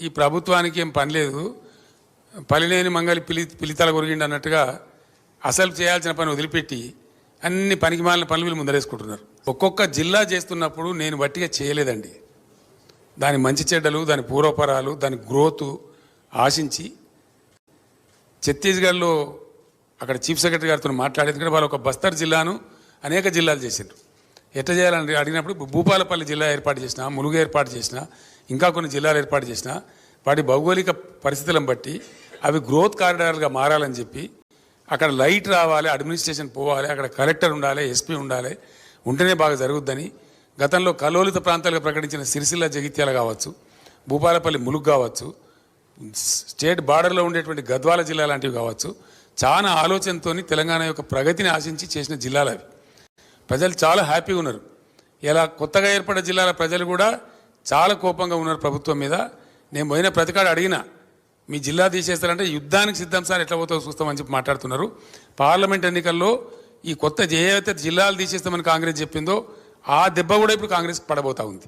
ఈ ప్రభుత్వానికి ఏం పని లేదు. పలినేని మంగలి పిలి పిలితల కొరిగిండి అన్నట్టుగా అసలు చేయాల్సిన పని వదిలిపెట్టి అన్ని పనికి మాలిన పనులు ముందరేసుకుంటున్నారు. ఒక్కొక్క జిల్లా చేస్తున్నప్పుడు నేను వట్టిగా చేయలేదండి. దాని మంచి చెడ్డలు దాని పూర్వపరాలు దాని గ్రోత్ ఆశించి ఛత్తీస్గఢ్లో అక్కడ చీఫ్ సెక్రటరీ గారితో మాట్లాడేది ఎందుకంటే వాళ్ళు ఒక బస్తర్ జిల్లాను అనేక జిల్లాలు చేసిండ్రు. ఎట్లా చేయాలని అడిగినప్పుడు భూపాలపల్లి జిల్లా ఏర్పాటు చేసిన ములుగు ఏర్పాటు చేసిన ఇంకా కొన్ని జిల్లాలు ఏర్పాటు చేసిన వాటి భౌగోళిక పరిస్థితులను బట్టి అవి గ్రోత్ కారిడార్గా మారాలని చెప్పి అక్కడ లైట్ రావాలి అడ్మినిస్ట్రేషన్ పోవాలి అక్కడ కలెక్టర్ ఉండాలి ఎస్పీ ఉండాలి ఉంటేనే బాగా జరుగుద్దని గతంలో కలోలిత ప్రాంతాలుగా ప్రకటించిన సిరిసిల్ల జగిత్యాల కావచ్చు భూపాలపల్లి ములుగు కావచ్చు స్టేట్ బార్డర్లో ఉండేటువంటి గద్వాల జిల్లా లాంటివి కావచ్చు చాలా ఆలోచనతో తెలంగాణ యొక్క ప్రగతిని ఆశించి చేసిన జిల్లాలు అవి. ప్రజలు చాలా హ్యాపీగా ఉన్నారు. ఇలా కొత్తగా ఏర్పడిన జిల్లాల ప్రజలు కూడా చాలా కోపంగా ఉన్నారు ప్రభుత్వం మీద. నేను పోయిన ప్రతికాడు అడిగిన మీ జిల్లా తీసేస్తారంటే యుద్ధానికి సిద్ధం సార్ ఎట్లా పోతావు చూస్తామని చెప్పి మాట్లాడుతున్నారు. పార్లమెంట్ ఎన్నికల్లో ఈ కొత్త ఏ జిల్లాలు తీసేస్తామని కాంగ్రెస్ చెప్పిందో ఆ దెబ్బ కూడా ఇప్పుడు కాంగ్రెస్ పడబోతా ఉంది.